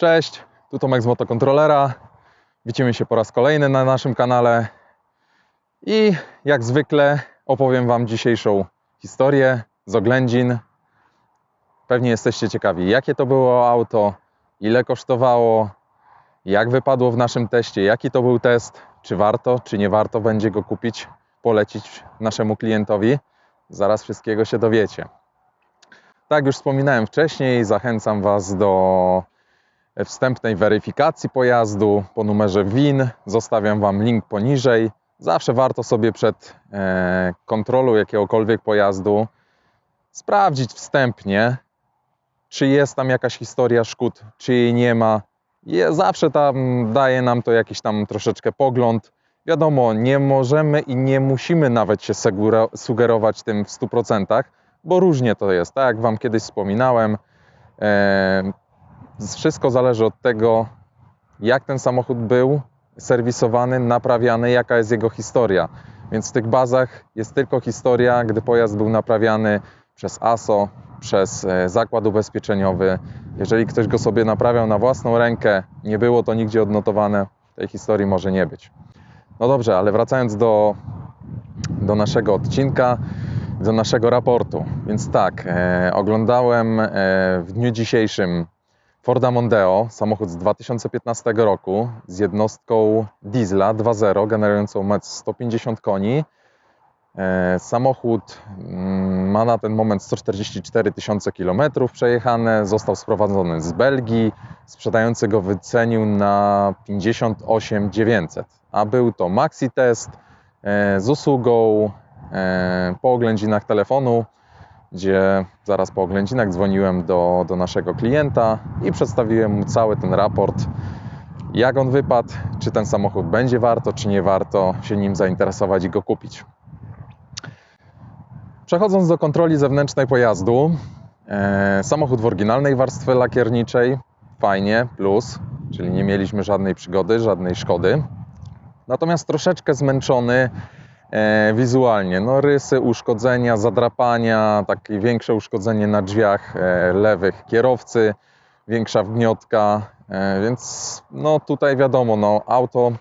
Cześć, tu Tomek z Motokontrolera. Widzimy się po raz kolejny na naszym kanale. I jak zwykle opowiem Wam dzisiejszą historię z oględzin. Pewnie jesteście ciekawi, jakie to było auto, ile kosztowało, jak wypadło w naszym teście, jaki to był test, czy warto, czy nie warto będzie go kupić, polecić naszemu klientowi. Zaraz wszystkiego się dowiecie. Tak już wspominałem wcześniej, zachęcam Was do wstępnej weryfikacji pojazdu po numerze WIN. Zostawiam Wam link poniżej. Zawsze warto sobie przed e, kontrolą jakiegokolwiek pojazdu sprawdzić wstępnie, czy jest tam jakaś historia szkód, czy jej nie ma. Zawsze tam daje nam to jakiś tam troszeczkę pogląd. Wiadomo, nie możemy i nie musimy nawet się sugerować tym w 100%, bo różnie to jest. Tak jak Wam kiedyś wspominałem, e, wszystko zależy od tego, jak ten samochód był serwisowany, naprawiany, jaka jest jego historia. Więc w tych bazach jest tylko historia, gdy pojazd był naprawiany przez ASO, przez e, zakład ubezpieczeniowy. Jeżeli ktoś go sobie naprawiał na własną rękę, nie było to nigdzie odnotowane, tej historii może nie być. No dobrze, ale wracając do, do naszego odcinka, do naszego raportu. Więc tak, e, oglądałem e, w dniu dzisiejszym Forda Mondeo, samochód z 2015 roku z jednostką diesla 2.0 generującą moc 150 koni. E, Samochód mm, ma na ten moment 144 tysiące kilometrów przejechane, został sprowadzony z Belgii. Sprzedający go wycenił na 58 900, a był to maxi test e, z usługą e, po oględzinach telefonu, gdzie zaraz po oględzinach dzwoniłem do, do naszego klienta i przedstawiłem mu cały ten raport, jak on wypadł, czy ten samochód będzie warto, czy nie warto się nim zainteresować i go kupić. Przechodząc do kontroli zewnętrznej pojazdu, e, samochód w oryginalnej warstwie lakierniczej, fajnie, plus, czyli nie mieliśmy żadnej przygody, żadnej szkody. Natomiast troszeczkę zmęczony wizualnie. No, rysy, uszkodzenia, zadrapania, takie większe uszkodzenie na drzwiach e, lewych kierowcy, większa wgniotka, e, więc no tutaj wiadomo, no auto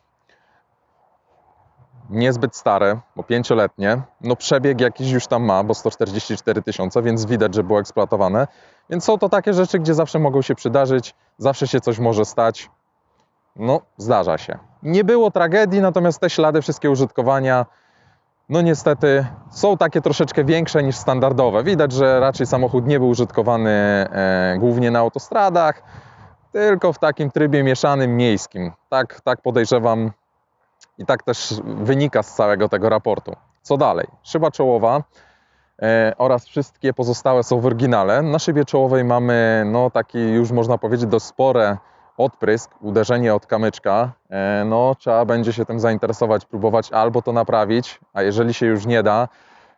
niezbyt stare, bo pięcioletnie. No przebieg jakiś już tam ma, bo 144 tysiące, więc widać, że było eksploatowane. Więc są to takie rzeczy, gdzie zawsze mogą się przydarzyć, zawsze się coś może stać. No, zdarza się. Nie było tragedii, natomiast te ślady wszystkie użytkowania, no niestety są takie troszeczkę większe niż standardowe. Widać, że raczej samochód nie był użytkowany e, głównie na autostradach, tylko w takim trybie mieszanym miejskim. Tak, tak podejrzewam, i tak też wynika z całego tego raportu. Co dalej? Szyba czołowa e, oraz wszystkie pozostałe są w oryginale. Na szybie czołowej mamy no, taki już można powiedzieć dość spore odprysk, uderzenie od kamyczka. E, no, trzeba będzie się tym zainteresować, próbować albo to naprawić, a jeżeli się już nie da,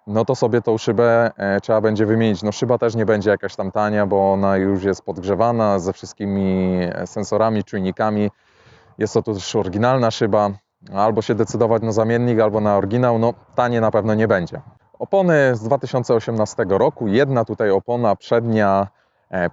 no to sobie tą szybę e, trzeba będzie wymienić. No szyba też nie będzie jakaś tam tania, bo ona już jest podgrzewana ze wszystkimi sensorami, czujnikami. Jest to też oryginalna szyba, albo się decydować na zamiennik, albo na oryginał, no tanie na pewno nie będzie. Opony z 2018 roku, jedna tutaj opona przednia e,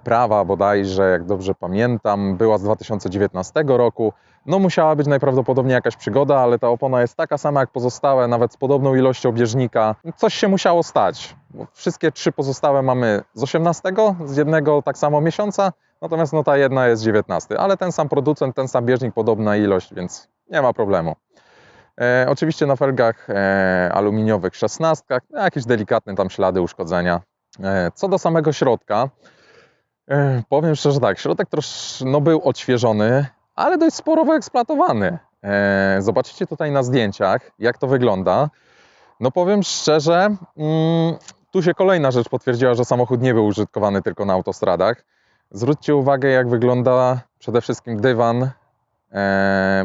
prawa bodajże, jak dobrze pamiętam, była z 2019 roku. No musiała być najprawdopodobniej jakaś przygoda, ale ta opona jest taka sama jak pozostałe, nawet z podobną ilością bieżnika. Coś się musiało stać. Bo Wszystkie trzy pozostałe mamy z 18, z jednego tak samo miesiąca, natomiast no ta jedna jest z 19, ale ten sam producent, ten sam bieżnik, podobna ilość, więc nie ma problemu. E, oczywiście na felgach e, aluminiowych 16, no, jakieś delikatne tam ślady uszkodzenia. E, co do samego środka, e, powiem szczerze tak, środek trosz, no, był odświeżony, ale dość sporo wyeksploatowany. Zobaczycie tutaj na zdjęciach, jak to wygląda. No powiem szczerze, mm, tu się kolejna rzecz potwierdziła, że samochód nie był użytkowany tylko na autostradach. Zwróćcie uwagę, jak wygląda przede wszystkim dywan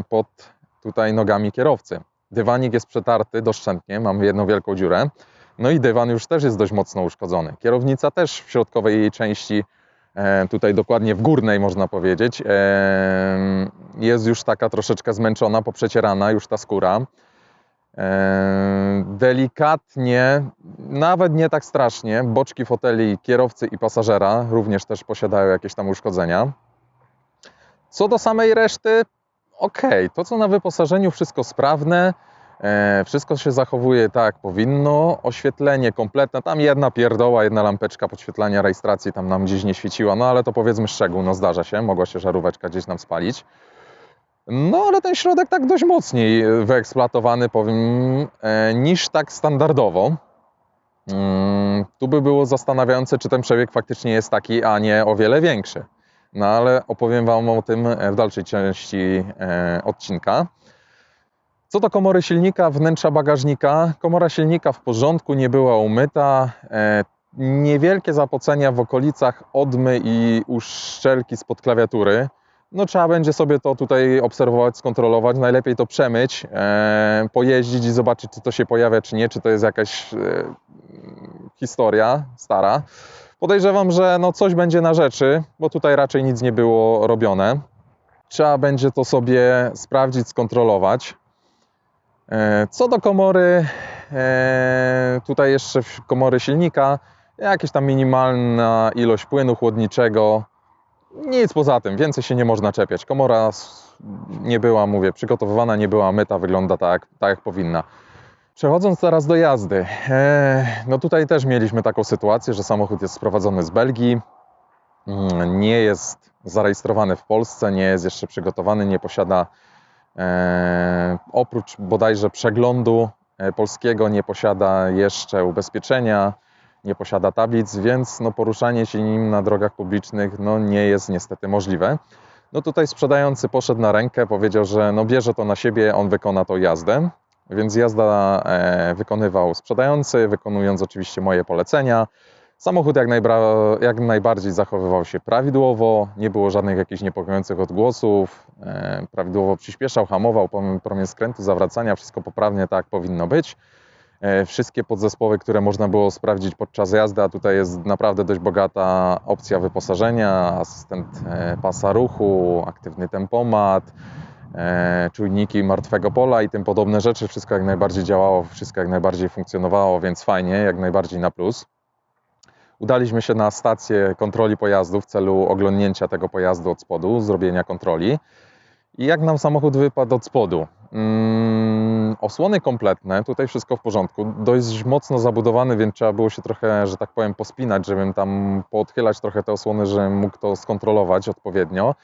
pod tutaj nogami kierowcy. Dywanik jest przetarty doszczętnie, mamy jedną wielką dziurę. No i dywan już też jest dość mocno uszkodzony. Kierownica też w środkowej jej części, tutaj dokładnie w górnej można powiedzieć, e, jest już taka troszeczkę zmęczona, poprzecierana już ta skóra. E, Delikatnie, nawet nie tak strasznie, boczki foteli kierowcy i pasażera również też posiadają jakieś tam uszkodzenia. Co do samej reszty, okej, to co na wyposażeniu, wszystko sprawne, e, wszystko się zachowuje tak jak powinno, oświetlenie kompletne, tam jedna pierdoła, jedna lampeczka podświetlania rejestracji tam nam gdzieś nie świeciła, no ale to powiedzmy szczegół, no zdarza się, mogła się żaróweczka gdzieś nam spalić. No ale ten środek tak dość mocniej wyeksploatowany, powiem, e, niż tak standardowo. Mm, Tu by było zastanawiające, czy ten przebieg faktycznie jest taki, a nie o wiele większy. No ale opowiem Wam o tym e, w dalszej części e, odcinka. Co do komory silnika, wnętrza bagażnika, komora silnika w porządku, nie była umyta. E, Niewielkie zapocenia w okolicach odmy i uszczelki spod klawiatury. No trzeba będzie sobie to tutaj obserwować, skontrolować, najlepiej to przemyć, e, pojeździć i zobaczyć, czy to się pojawia, czy nie, czy to jest jakaś e, historia stara. Podejrzewam, że no coś będzie na rzeczy, bo tutaj raczej nic nie było robione. Trzeba będzie to sobie sprawdzić, skontrolować. E, Co do komory, e, tutaj jeszcze komory silnika, jakaś tam minimalna ilość płynu chłodniczego. Nic poza tym, więcej się nie można czepiać. Komora nie była, mówię, przygotowywana, nie była myta, wygląda tak, tak jak powinna. Przechodząc teraz do jazdy, e, no tutaj też mieliśmy taką sytuację, że samochód jest sprowadzony z Belgii, mm, nie jest zarejestrowany w Polsce, nie jest jeszcze przygotowany, nie posiada e, oprócz bodajże przeglądu e, polskiego, nie posiada jeszcze ubezpieczenia, nie posiada tablic, więc no, poruszanie się nim na drogach publicznych no, nie jest niestety możliwe. No tutaj sprzedający poszedł na rękę, powiedział, że no bierze to na siebie, on wykona tą jazdę. Więc jazda e, wykonywał sprzedający, wykonując oczywiście moje polecenia. Samochód jak, jak najbardziej zachowywał się prawidłowo, nie było żadnych jakichś niepokojących odgłosów, e, prawidłowo przyspieszał, hamował promień skrętu, zawracania, wszystko poprawnie tak powinno być. E, wszystkie podzespoły, które można było sprawdzić podczas jazdy, a tutaj jest naprawdę dość bogata opcja wyposażenia, asystent e, pasa ruchu, aktywny tempomat, e, czujniki martwego pola i tym podobne rzeczy. Wszystko jak najbardziej działało, wszystko jak najbardziej funkcjonowało, więc fajnie, jak najbardziej na plus. Udaliśmy się na stację kontroli pojazdu w celu oglądnięcia tego pojazdu od spodu, zrobienia kontroli. I jak nam samochód wypadł od spodu? Mm, osłony kompletne, tutaj wszystko w porządku. Dość mocno zabudowany, więc trzeba było się trochę, że tak powiem, pospinać, żebym tam poodchylać trochę te osłony, żebym mógł to skontrolować odpowiednio.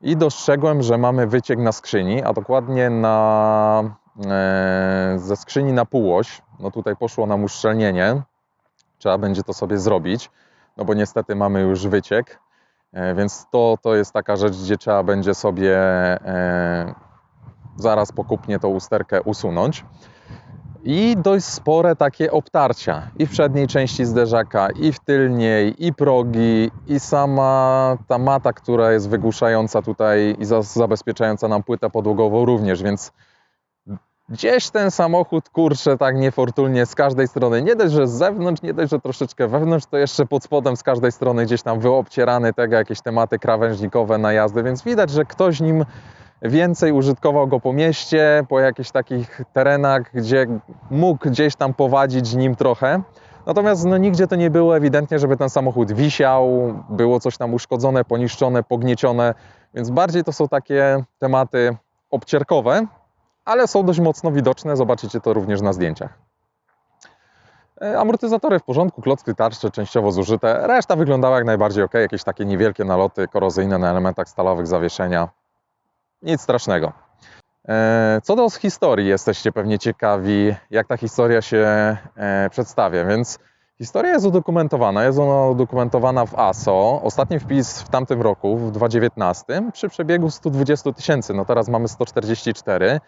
I dostrzegłem, że mamy wyciek na skrzyni, a dokładnie na, e, ze skrzyni na półoś. No tutaj poszło nam uszczelnienie. Trzeba będzie to sobie zrobić, no bo niestety mamy już wyciek. E, Więc to, to jest taka rzecz, gdzie trzeba będzie sobie e, zaraz pokupnie tą usterkę usunąć. I dość spore takie obtarcia i w przedniej części zderzaka, i w tylniej, i progi, i sama ta mata, która jest wygłuszająca tutaj i za- zabezpieczająca nam płytę podłogową również, więc gdzieś ten samochód kurczę tak niefortunnie z każdej strony. Nie dość, że z zewnątrz, nie dość, że troszeczkę wewnątrz, to jeszcze pod spodem z każdej strony gdzieś tam wyobcierany tego, jakieś tematy krawężnikowe na jazdę, więc widać, że ktoś nim więcej użytkował go po mieście, po jakichś takich terenach, gdzie mógł gdzieś tam powadzić nim trochę. Natomiast no, nigdzie to nie było ewidentnie, żeby ten samochód wisiał, było coś tam uszkodzone, poniszczone, pogniecione, więc bardziej to są takie tematy obcierkowe, ale są dość mocno widoczne, zobaczycie to również na zdjęciach. E, Amortyzatory w porządku, klocki tarcze częściowo zużyte, reszta wyglądała jak najbardziej ok, jakieś takie niewielkie naloty korozyjne na elementach stalowych zawieszenia, nic strasznego. E, Co do historii, jesteście pewnie ciekawi, jak ta historia się e, przedstawia, więc historia jest udokumentowana. Jest ona udokumentowana w ASO. Ostatni wpis w tamtym roku, w 2019, przy przebiegu 120 tysięcy. No teraz mamy 144.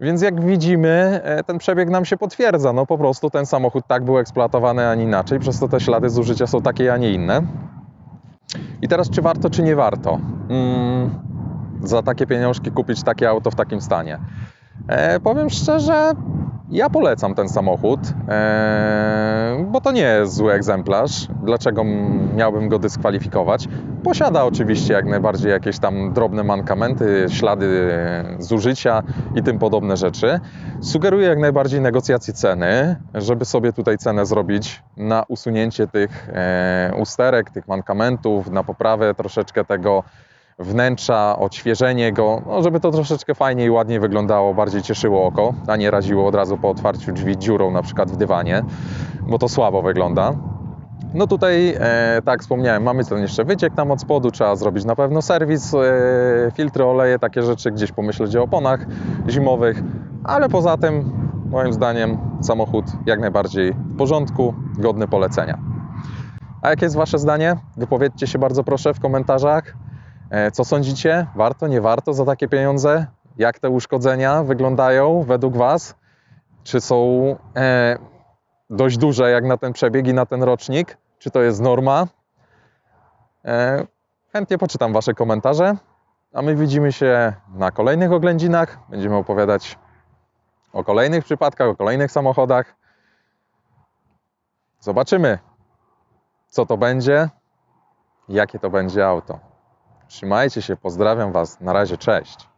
Więc jak widzimy, e, ten przebieg nam się potwierdza. No po prostu ten samochód tak był eksploatowany, a nie inaczej. Przez to te ślady zużycia są takie, a nie inne. I teraz, czy warto, czy nie warto? Mm, za takie pieniążki kupić takie auto w takim stanie. E, powiem szczerze, ja polecam ten samochód, e, bo to nie jest zły egzemplarz. Dlaczego miałbym go dyskwalifikować? Posiada oczywiście jak najbardziej jakieś tam drobne mankamenty, ślady zużycia i tym podobne rzeczy. Sugeruję jak najbardziej negocjację ceny, żeby sobie tutaj cenę zrobić na usunięcie tych e, usterek, tych mankamentów, na poprawę troszeczkę tego wnętrza, odświeżenie go, no, żeby to troszeczkę fajniej i ładniej wyglądało, bardziej cieszyło oko, a nie raziło od razu po otwarciu drzwi dziurą na przykład w dywanie, bo to słabo wygląda. No tutaj, e, tak wspomniałem, mamy ten jeszcze wyciek tam od spodu, trzeba zrobić na pewno serwis, e, filtry, oleje, takie rzeczy, gdzieś pomyśleć o oponach zimowych, ale poza tym, moim zdaniem, samochód jak najbardziej w porządku, godny polecenia. A jakie jest Wasze zdanie? Wypowiedzcie się bardzo proszę w komentarzach. E, Co sądzicie? Warto, nie warto za takie pieniądze? Jak te uszkodzenia wyglądają według Was? Czy są e, dość duże jak na ten przebieg i na ten rocznik? Czy to jest norma? E, chętnie poczytam Wasze komentarze, a my widzimy się na kolejnych oględzinach. Będziemy opowiadać o kolejnych przypadkach, o kolejnych samochodach. Zobaczymy, co to będzie, jakie to będzie auto. Trzymajcie się, pozdrawiam Was. Na razie, cześć.